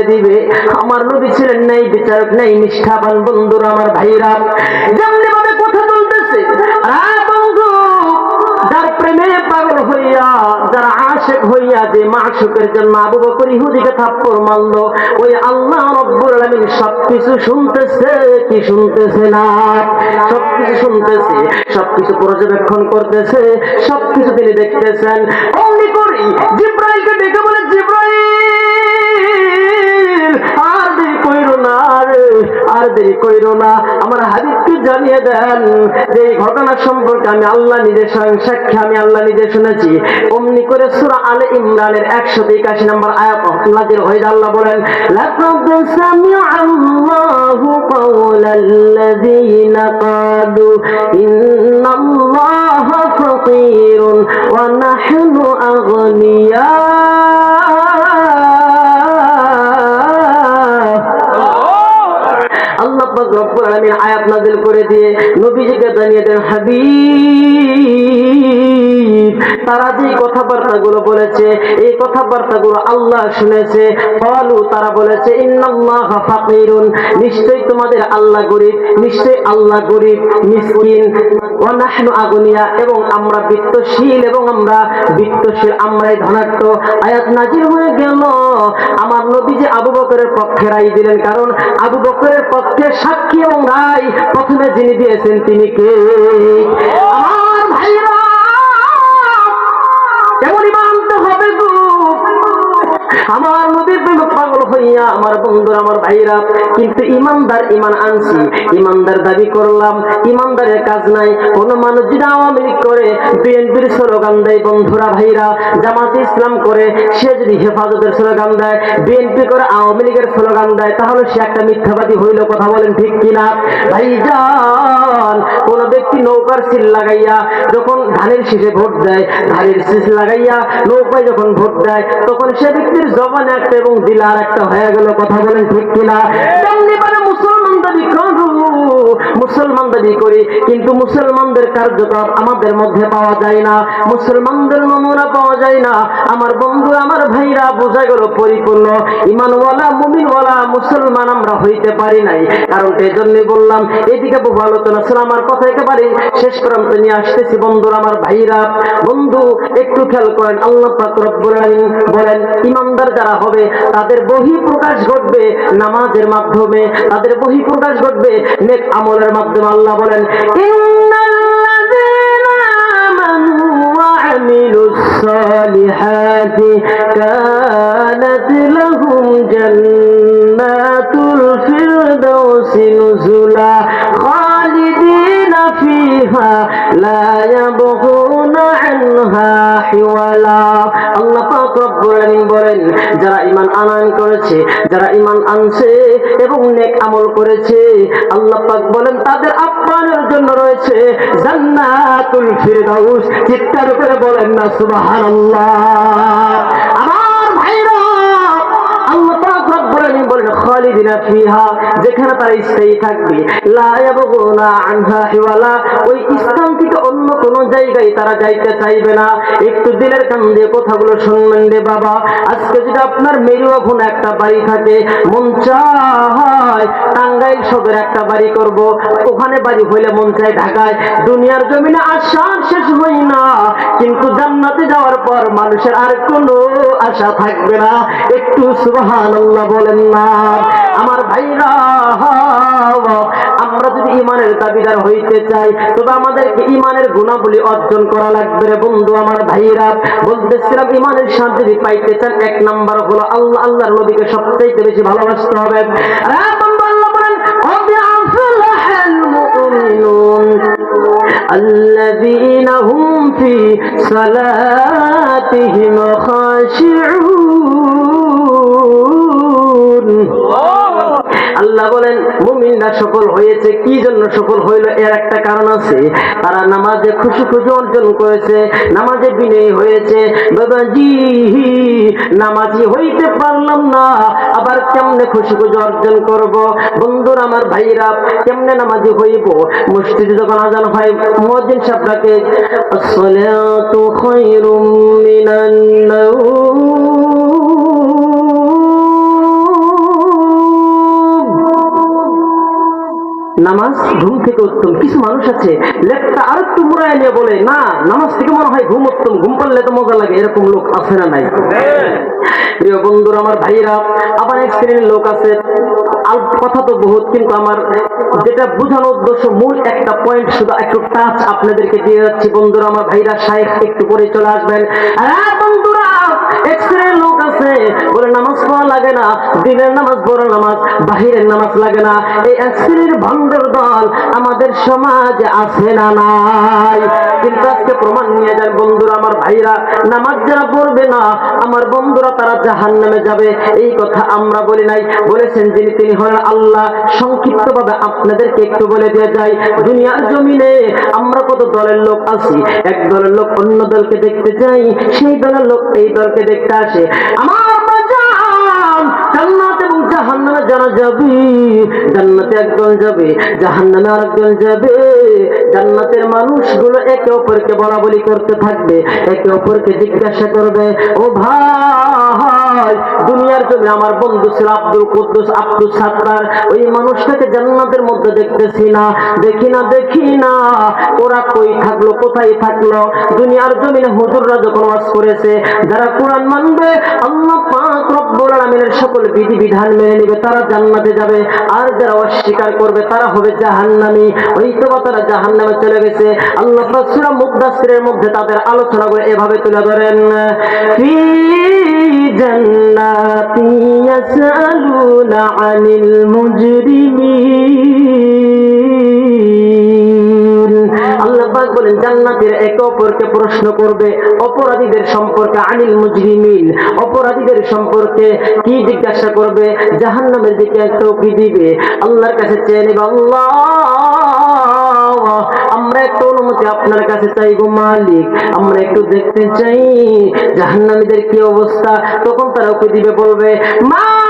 করে দিবে, আমার নবী ছিলেন নাই, বিচারক নাই, নিষ্ঠাবান বন্ধুরা আমার ভাইরা যেমনি ভাবে কথা শুনতেছে কি শুনতেছে না? সবকিছু শুনতেছে, সবকিছু পর্যবেক্ষণ করতেছে, সবকিছু তিনি দেখতেছেন। অমনি করি জিব্রাইলকে ডেকে বলে, জিব্রাইল দেরি কইরো না। আমার হাবিবকে জানিয়ে দেন যে এই ঘটনা সম্পর্কে আমি আল্লাহ নিজের স্বয়ং সাক্ষী, আমি আল্লাহ নিজে শুনেছি। অমনি করে সূরা আলে ইমরানের 181 নম্বর আয়াত নাযিল হয়ে আল্লাহ বলেন, লাকাদ সামি'a আল্লাহু কাওলাল্লাযীনা ক্বালু ইন্নাল্লাহা ফাকীরুন ওয়া নাহনু আগনিয়া পাক রব্বুল আয়াত নাযিল করে দিয়ে নবীজিকে জানিয়ে দেন হাবিব। তারা যে কথাবার্তা গুলো বলেছে, এই কথাবার্তা গুলো আল্লাহ শুনেছে। ফলু তারা বলেছে নিশ্চয়ই তোমাদের আল্লাহ গরিব, নিশ্চয়ই আল্লাহ গরিব, মিসকিন। নাহনু এবং আমরা বিত্তশীল, এবং আমরা বিত্তশীল, আমরাই আয়াত নাজির হয়ে গেল। আমার নবী যে আবু বকরের পক্ষে রায় দিলেন, কারণ আবু বকরের পক্ষে সাক্ষী এবং রায় প্রথমে যিনি দিয়েছেন তিনি কে? আমার নবীর প্রেমে পাগল হইয়া আমার বন্ধুরা, আমার ভাইরা, কিন্তু ইমানদার ইমান আনছি। ইমানদার দাবি করলাম, ইমানদারের কাজ নাই। কোন মানুষ যদি আওয়ামী লীগ করে বিএনপির স্লোগান দেয়, বন্ধুরা, ভাইরা, জামাতে ইসলাম করে, সে যদি হেফাজতের স্লোগান দেয়, বিএনপি করে আওয়ামী লীগের স্লোগান দেয়, তাহলে সে একটা মিথ্যাবাদী হইল, কথা বলেন ঠিক কিনা? কোন ব্যক্তি নৌকার সিল লাগাইয়া যখন ধানের শীষে ভোট দেয় ধানের শীষ লাগাইয়া নৌকায় যখন ভোট দেয় তখন সে ব্যক্তির জবান একটা এবং দিলার একটা হয়ে গেল। কথা বলেন ঠিক কিনা? তেমনি মানে মুসলমান দাবি মুসলমান দাবি করি, কিন্তু মুসলমানদের কার্যকলাপ আমাদের মধ্যে পাওয়া যায় না। মুসলমানদের নমুনা পাওয়া যায় না। আমার বন্ধু, আমার ভাইরা বোঝা গেল পরিপূর্ণ। ইমানওয়ালা, মুমিনওয়ালা, মুসলমান আমরা হইতে পারি নাই। কারণ এই জন্যই বললাম, এদিকে বহু আলোচনা ছিল, আমার কথা একেবারে শেষ প্রান্ত নিয়ে আসতেছি। বন্ধুরা, আমার ভাইরা, বন্ধু, একটু খেয়াল করেন, আল্লাহ বলেন, ইমানদার যারা হবে, তাদের বহি প্রকাশ ঘটবে নামাজের মাধ্যমে। তাদের বহি প্রকাশ ঘটবে নেক আমলের মাধ্যমে আল্লাহ বলেন ইন্নাল্লাযীনা আমানু ওয়া আমিলুস যারা আনয়ন করেছে, যারা আনছে এবং নেক আমল করেছে, আল্লাহ পাক বলেন, তাদের আপ্যায়নের জন্য রয়েছে জান্নাতুল ফিরদাউস। করে বলেন না, সুবহানাল্লাহ। আমার ভাইরা যেখানে তারা স্থায়ী থাকবে। ওই থেকে অন্য কোন জায়গায় তারা যাইতে চাইবে না। একটু কান দিয়ে কথাগুলো শুনবেন রে বাবা। আজকে যদি আপনার মেরুয়া খুন একটা বাড়ি থাকে, মন চায় টাঙ্গাইল একটা বাড়ি করব। ওখানে বাড়ি হইলে মন চায় ঢাকায়। দুনিয়ার জমিনে আশার শেষ হই না। কিন্তু জান্নাতে যাওয়ার পর মানুষের আর কোনো আশা থাকবে না। একটু সুবহানাল্লাহ বলেন না। আমার ভাইরা আমরা যদি ইমানের দাবিদার হইতে চাই তবে আমাদেরকে ইমানের গুণাবলী অর্জন করা লাগবে রে বন্ধু আমার ভাইরা বলতেছিলাম ইমানের শান্তি যদি পাইতে চান এক নাম্বার হলো আল্লাহ আল্লাহর নবীকে সবচাইতে বেশি ভালোবাসতে হবে আর হ্যাঁ বন্ধু আল্লাহ বলেন قد أفلح المؤمنون الذين هم في صلاتهم خاشعون আল্লাহ বলেন, মুমিনরা সফল হয়েছে, কি জন্য সফল হইল এর একটা কারণ আছে। তারা নামাজে খুশি খুশি অর্জন করেছে, নামাজে বিনয়ী হয়েছে। বাবাজি নামাজি হইতে পারলাম না, আবার কেমনে খুশি খুশি অর্জন করব? বন্ধুর আমার ভাইরা, কেমনে নামাজি হইব? মসজিদে যখন আজান হয়, মুয়াজ্জিন সাহেব ডাকে আসসালাতু খায়রুম মিনান নাওম নামাজ ঘুম থেকে উত্তম। কিছু মানুষ আছে, লেপটা আর একটু মুড়ায় নিয়ে বলে, না, নামাজ থেকে মনে হয় ঘুম উত্তম, ঘুম পারলে তো মজা লাগে। এরকম লোক আছে না নাই? প্রিয় বন্ধুরা, আমার ভাইরা আবার এক শ্রেণির লোক আছে। কথা তো বহুত, কিন্তু আমার যেটা বোঝানোর উদ্দেশ্য, মূল একটা পয়েন্ট শুধু একটু টাচ আপনাদেরকে দিয়ে যাচ্ছি। বন্ধুরা, আমার ভাইরা সাহেব একটু পরে চলে আসবেন। বন্ধুরা লোক আছে। বলে, নামাজ পড়া লাগে না, দিনের নামাজ বড় নামাজ, বাহিরের নামাজ লাগে না। এই এক শ্রেণির ভণ্ডর দল আমাদের সমাজে আছে না নাই? কিন্তু আজকে প্রমাণ নিয়ে যান বন্ধুরা, আমার ভাইরা, নামাজ যারা পড়বে না, আমার বন্ধুরা তারা জাহান নামে যাবে। এই কথা আমরা বলি নাই। বলেছেন যিনি, তিনি হলেন আল্লাহ। সংক্ষিপ্ত ভাবে আপনাদেরকে একটু বলে দিয়ে যাই। দুনিয়ার জমিনে আমরা কত দলের লোক আছি? এক দলের লোক অন্য দলকে দেখতে যাই সেই দলের লোক এই দলকে দেখতে আসে। আমার যারা যাবে জান্নাতে একজন যাবে। জাহান্নামে আরেকজন যাবে। জান্নাতের মানুষগুলো একে অপরকে বলা বলি করতে থাকবে, একে অপরকে জিজ্ঞাসা করবে, ও ভাই, দুনিয়ার জন্য আমার বন্ধু ছিল আব্দুল কুদ্দুস, আব্দুল সাত্তার। ওই মানুষটাকে জান্নাতের মধ্যে দেখতেছি না, দেখি না দেখি না। ওরা কই থাকল, কোথায় থাকল? দুনিয়ার জমিনে হুজুররা যখন ওয়াজ করেছে, যারা কোরআন মানবে, আল্লাহ পাক রব্বুল আলামিনের সকল বিধি বিধান মেনে নেবে, তারা জান্নাতে যাবে। আর যারা অস্বীকার করবে, তারা হবে জাহান্নামী। ওই তো বা চলে গেছে। আল্লাহ সূরা মধ্যে তাদের আলোচনা করে এভাবে তুলে ধরেন। জান্নাতীরা একে অপরকে প্রশ্ন করবে অপরাধীদের সম্পর্কে আনিল মুজরিমিন। অপরাধীদের সম্পর্কে কি জিজ্ঞাসা করবে? জাহান্নামের দিকে একটা দিবে। আল্লাহর কাছে চেয়ে নেবে, আল্লাহ আমরা একটু অনুমতি আপনার কাছে চাই গো মালিক। আমরা একটু দেখতে চাই। জাহান্নামীদের কি অবস্থা? তখন তারা ওকে দিবে বলবে, মা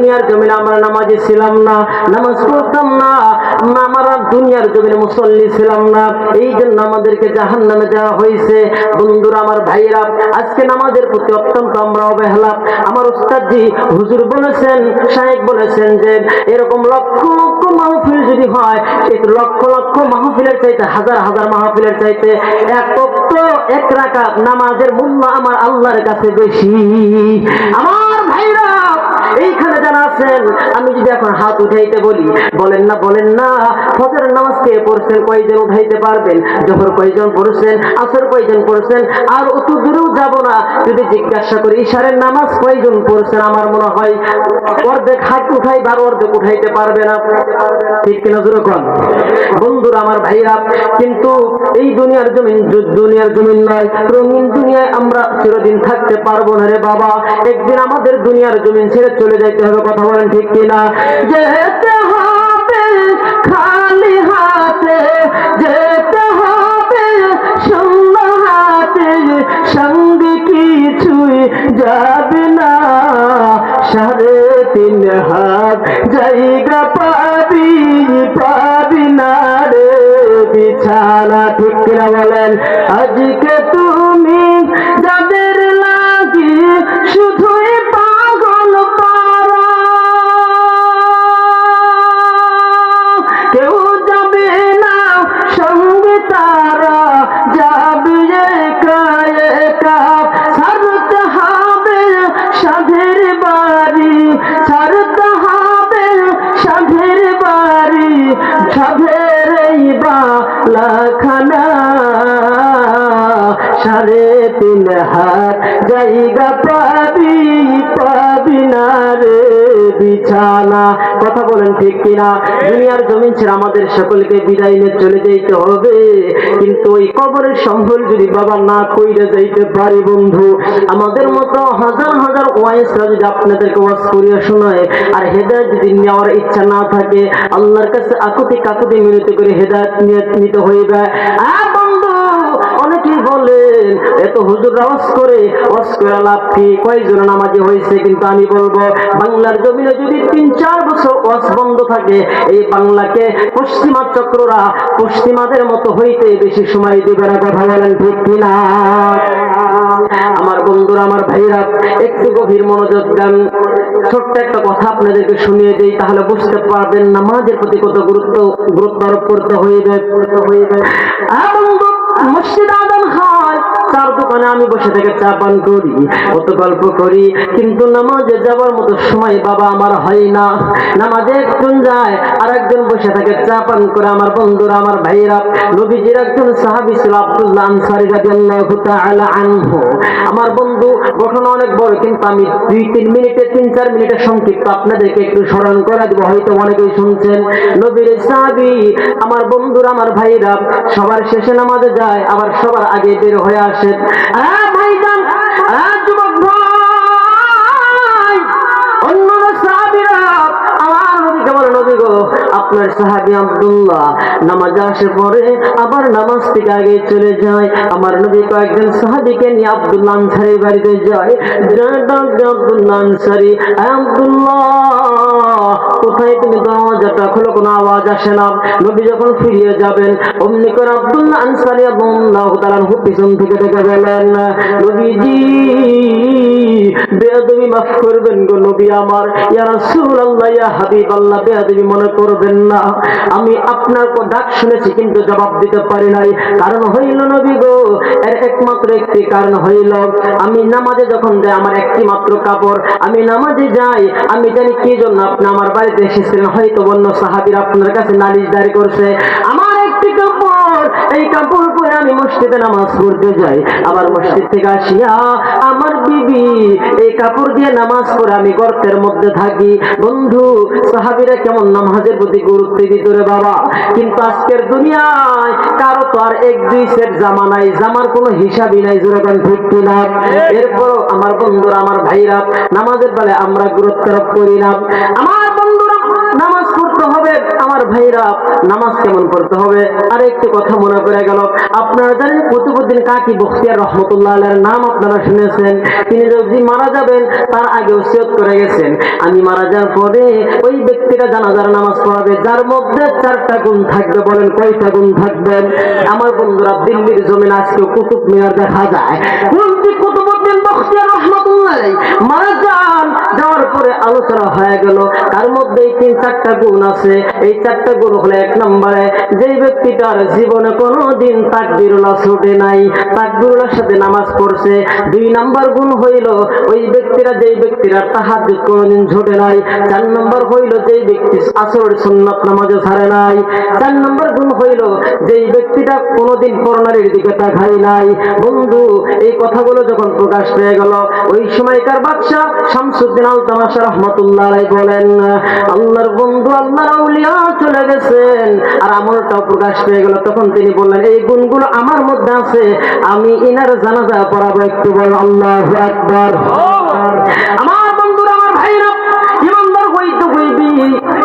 দুনিয়ার জমিনে আমরা নামাজি ছিলাম না, নামাজ পড়তাম না আমরা দুনিয়ার জমিনে মুসল্লি ছিলাম না এই জন্য আমাদেরকে জাহান নামে যাওয়া হয়েছে। বন্ধুরা, আমার ভাইরা আজকে নামাজের প্রতি অত্যন্ত আমরা অবহেলা। আমার উস্তাদজি হুজুর বলেছেন সাহেব বলেছেন যে, এরকম লক্ষ লক্ষ মাহফিল যদি হয় এই লক্ষ লক্ষ মাহফিলের চাইতে, হাজার হাজার মাহফিলের চাইতে এক অক্ত এক রাকাত নামাজের মূল্য আমার আল্লাহর কাছে বেশি। আমার ভাইরা এইখানে যারা আছেন, আমি যদি এখন হাত উঠাইতে বলি, বলেন না বলেন না, ফজরের নামাজ কে পড়ছেন, কয়জন উঠাইতে পারবেন? জহর কয়জন পড়ছেন, আসর কয়জন পড়ছেন? আর অত দূরেও যাব না, যদি জিজ্ঞাসা করি, ইশারের নামাজ কয়জন পড়ছেন? আমার মনে হয়, অর্ধেক হাত উঠাই বার অর্ধেক উঠাইতে পারবে না। ঠিক কিনা যেরকম বন্ধুরা, আমার ভাইরা কিন্তু এই দুনিয়ার জমিন দুনিয়ার জমিন নয়, রঙিন দুনিয়ায় আমরা চিরদিন থাকতে পারব না রে বাবা। একদিন আমাদের দুনিয়ার জমিন ছেড়ে চলে যাইতে হবে। কথা বলেন ঠিক কিনা? যেতে হবে খালি হাতে, যেতে হবে শূন্য হাতে, সঙ্গে কিছুই যাবে না। সাড়ে তিন হাত, জায়গা পাবি পাবি না রে বিছানা। কথা বলেন ঠিক কিনা? দুনিয়ার জমিন ছেড়ে আমাদের সকলকে বিদায় নিয়ে চলে যেতে হবে। কিন্তু ওই কবরের সম্বল যদি বাবা না কইরে যাইতে পারি বন্ধু, আমাদের মতো হাজার হাজার ওয়াইসরা যদি আপনাদেরকে ওয়াজ করিয়া শোনায়, আর হেদায়ত যদি নেওয়ার ইচ্ছা না থাকে, আল্লাহর কাছে আকুতি কাকুতি মিনতি করে হেদায়ত নিতে হইবে। আ বন্ধু অনেকেই বলেন এত হুজুর ওয়াজ করে ওয়াজ লাভ কি? কয়েকজন নামাজি হয়েছে কিন্তু আমি বলব, বাংলার জমিনে যদি তিন, চার বছর ওয়াজ বন্ধ থাকে, এই বাংলাকে পশ্চিমা চক্ররা পশ্চিমাদের মতো হইতে বেশি সময় দেবে না, কথা বলেন ঠিক কিনা? আমার বন্ধুরা, আমার ভাইরা, একটু গভীর মনোযোগ দেন। ছোট্ট একটা কথা আপনাদেরকে শুনিয়ে দেই, তাহলে বুঝতে পারবেন নামাজের প্রতি কত গুরুত্ব গুরুত্ব আরোপ করতে হইবে। করতে হইবে মসজিদ আদম দোকানে আমি বসে থেকে চা পান করি, কত গল্প করি। কিন্তু নামাজে যাওয়ার মতো সময় বাবা আমার হয় না। নামাজে একজন যায় আর একজন বসে থাকে চা পান করে। আমার বন্ধুরা, আমার ভাইরা নবীজির একজন সাহাবি ছিল আব্দুল্লাহ আনসারি রাদিয়াল্লাহু তাআলা আনহু। আমার বন্ধু ঘটনা অনেক বড়, কিন্তু আমি দুই, তিন মিনিটে, তিন, চার মিনিটে সংক্ষিপ্ত আপনাদেরকে একটু স্মরণ করে দেবো, হয়তো অনেকেই শুনছেন। নবীর সাহাবি, আমার বন্ধুরা, আমার ভাইরা সবার শেষে নামাজে যায়, আবার সবার আগে বের হয়ে আসে ভাইজান আহ যুবক ভাই। অন্য সাহাবিরা আমার নবীকে বলে নবী গো আপনার সাহাবি আব্দুল্লাহ নামাজ আসে পরে আবার নামাজ থেকে আগে চলে যায়। আমার নবী কয়েকজন সাহাবিকে নিয়ে আব্দুল্লাহ আনসারির বাড়িতে যায়। আব্দুল্লাহ আনসারি আব্দুল্লাহ, কোথায় তুমি দরজাটা খোলো, কোনো আওয়াজ আসে না। যখন ফিরিয়ে যাবেন, অমনি করে আব্দুল্লাহ আনসারি পিছন থেকে গেলেন নবীজি, বেয়াদবি মাফ করবেন গো নবী আমার। ইয়া বেয়াদবি মনে করবেন আমি আপনার ডাক শুনেছি কিন্তু জবাব দিতে পারি নাই। কারণ হইল নবী গো, এর একমাত্র একটি কারণ হইল, আমি নামাজে যখন যাই, আমার একটি মাত্র কাপড়, আমি নামাজে যাই, আমি জানি কি জন্য আপনি আমার বাড়িতে এসেছিলেন, হয়তো অন্য সাহাবীর আপনার কাছে নালিশ দাঁড়ি করছে। এই কাপড় পরে আমি মসজিদে নামাজ পড়তে যাই। আবার মসজিদ থেকে আসিয়া আমার বিবি এই কাপড় দিয়ে নামাজ পড়ে আমি গর্তের মধ্যে থাকি। বন্ধু, সাহাবিরা কেমন নামাজের প্রতি গুরুত্ব দিত রে বাবা? কিন্তু আজকের দুনিয়ায় কারও তো আর এক, দুই সেট জামা নাই, জামার কোনো হিসাবই নাই যেরকম ঠিক কিনা? এরপর আমার বন্ধুরা, আমার ভাইরা, নামাজের বেলায় আমরা গুরুত্ব আরোপ করি না আমার আমার ভাইরা নামাজ কেমন পড়তে হবে? আর একটু কথা মনে পড়ে গেল। আপনারা জানেন কুতুবুদ্দিন কাকি বখতিয়ার রহমতুল্লাহ আলের নাম আপনারা শুনেছেন। তিনি যদি মারা যাবেন, তার আগে ওসিয়ত করে গেছেন। আমি মারা যাওয়ার পরে ওই ব্যক্তিটা জানাজার নামাজ পড়াবে, যার মধ্যে চারটা গুণ থাকবে, বলেন কয়টা গুণ থাকবেন আমার বন্ধুরা, দিল্লির জমিন আজকে কুতুব মিনার দেখা যায়। কুলতি কুতুবুদ্দিন বখতিয়ার রহমতুল্লাহ মারা যান যাওয়ার পরে আলোচনা হয়ে গেল। তার মধ্যে এই তিন চারটা গুণ আছে। এই চারটা গুণ হলো এক নম্বরে যে ব্যক্তিটার জীবনে কোনো দিন তাকবিরুল্লাহ ছুটে নাই, তাকবিরুল্লাহর সাথে নামাজ পড়ছে। দুই নাম্বার গুণ হইল, ওই ব্যক্তিরা যেই ব্যক্তিরা তাহাজ্জুদ কোনোদিন ঝুটে নাই। চার নম্বর হইল, যেই ব্যক্তি আসরের সুন্নাত নামাজে ছাড়ে নাই। চার নম্বর গুণ হইল, যেই ব্যক্তিটা কোনোদিন করোনারির দিকে তাকাই নাই। বন্ধু, এই কথাগুলো যখন প্রকাশ পেয়ে গেল, ওই সময়কার বাদশাহ শামসুদ্দিন রহমতুল্লাহ বলেন আল্লাহর বন্ধু আল্লাহর আউলিয়া চলে গেছেন। আর প্রকাশ পেয়ে গেল। তখন তিনি বললেন এই গুণগুলো আমার মধ্যে আছে আমি ইনার জানাজা পড়াবো একটু বল আল্লাহ আকবার। আমার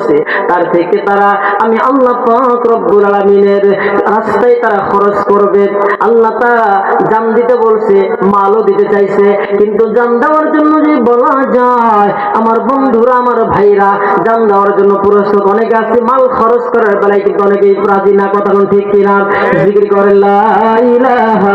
আছে তার থেকে তারা, আমি আল্লাহ পাক রব্বুল আলামিনের রাস্তায় তারা খরচ করবে। আল্লাহ তারা জান দিতে বলছে, মালও দিতে চাইছে, কিন্তু জান দেওয়ার জন্য যে বলা যায়, আমার বন্ধুরা, আমার ভাইরা, জান দেওয়ার জন্য পুরস্কার অনেকে আছে, মাল খরচ করার বেলায় কিন্তু অনেকে রাজি না, কথা ঠিক কিনা? জিকির করে লা ইলাহা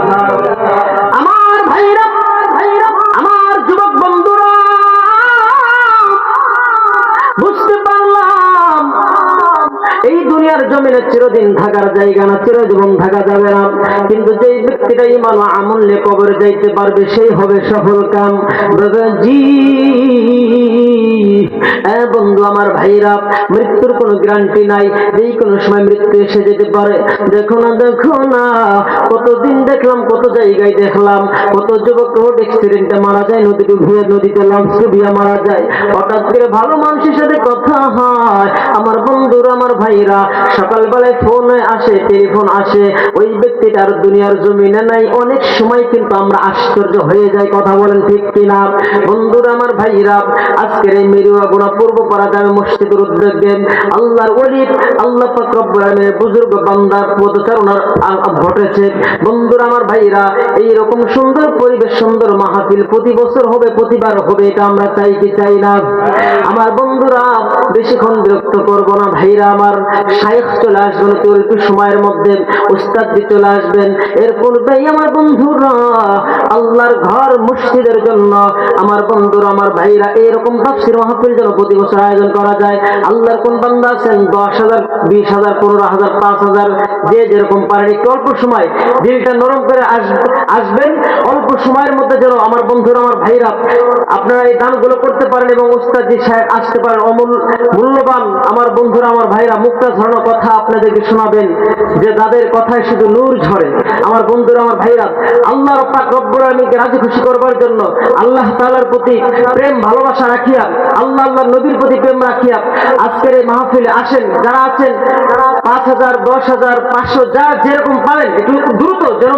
জমিনে চিরদিন থাকার জায়গা না, চিরজীবন থাকা যাবে না। কিন্তু যেই ব্যক্তিটা ইমান আমলে কবরে যাইতে পারবে, সেই হবে সফল কাম। বাবাজি হ্যাঁ বন্ধু আমার ভাইরা, মৃত্যুর কোনো গ্যারান্টি নাই। যেই কোনো সময় মৃত্যু এসে যেতে পারে। দেখো না দেখো না, কতদিন দেখলাম, কত জায়গায় দেখলাম। কত যুবক রোড অ্যাক্সিডেন্টে মারা যায়, নদীতে ভুয়ে নদীতে লঞ্চ ডুবিয়ে মারা যায়। হঠাৎ করে ভালো মানুষের সাথে কথা হয়। আমার বন্ধুরা, আমার ভাইরা সকালবেলায় ফোন আসে, টেলিফোন আসে, ওই ব্যক্তিটার দুনিয়ার জমিনে নাই। অনেক সময় কিন্তু আমরা আশ্চর্য হয়ে যাই, কথা বলেন ঠিক কিনা? বন্ধুরা আমার ভাইরা, আজকের এই মেরুয়া গুণা পূর্ব পাড়া যাবে মসজিদের উদ্যোগে আল্লাহর অলিদ আল্লাহ পাক বুজুর্গ বান্দার পদচারণার ঘটেছে। বন্ধুরা আমার ভাইরা এই রকম সুন্দর পরিবেশ, সুন্দর মাহফিল প্রতি বছর হবে, প্রতিবার হবে, এটা আমরা চাই কি চাই না। আমার বন্ধুরা, বেশিক্ষণ বিরক্ত করব না ভাইরা আমার। শাইখ চলে আসবেন অতি অল্প সময়ের মধ্যে উস্তাদ জি চলে আসবেন। এর পূর্বেই আমার বন্ধুরা, আল্লাহর ঘর মসজিদের জন্য আমার বন্ধুরা, আমার ভাইরা এইরকম তাফসির মাহফিল যেন প্রতি বছর আয়োজন করা যায়। আল্লাহর কোন বান্দা আছেন? দশ হাজার, বিশ হাজার, পনেরো হাজার, পাঁচ হাজার, যে যেরকম পারেন, একটু অল্প সময় দিলটা নরম করে আস- আসবেন। অল্প সময়ের মধ্যে যেন আমার বন্ধুরা, আমার ভাইরা আপনারা এই দানগুলো করতে পারেন এবং উস্তাদ সাহেব আসতে পারেন। অমূল, মূল্যবান আমার বন্ধুরা, আমার ভাইরা মুক্তা ঝরানো কথা আপনাদেরকে শোনাবেন যে যাদের কথায় শুধু নূর ঝরে। আমার বন্ধুরা, আমার ভাইরা, আল্লাহ পাক রব্বুল আলামিনকে রাজি খুশি করবার জন্য আল্লাহ তালার প্রতি প্রেম, ভালোবাসা রাখিয়া, আল্লাহ আল্লাহ নবীর প্রতি প্রেম রাখিয়া আজকের এই মাহফিলে আসেন। যারা আছেন, পাঁচ হাজার, দশ হাজার, পাঁচশো, যা যেরকম পারেন, একটু দ্রুত যেন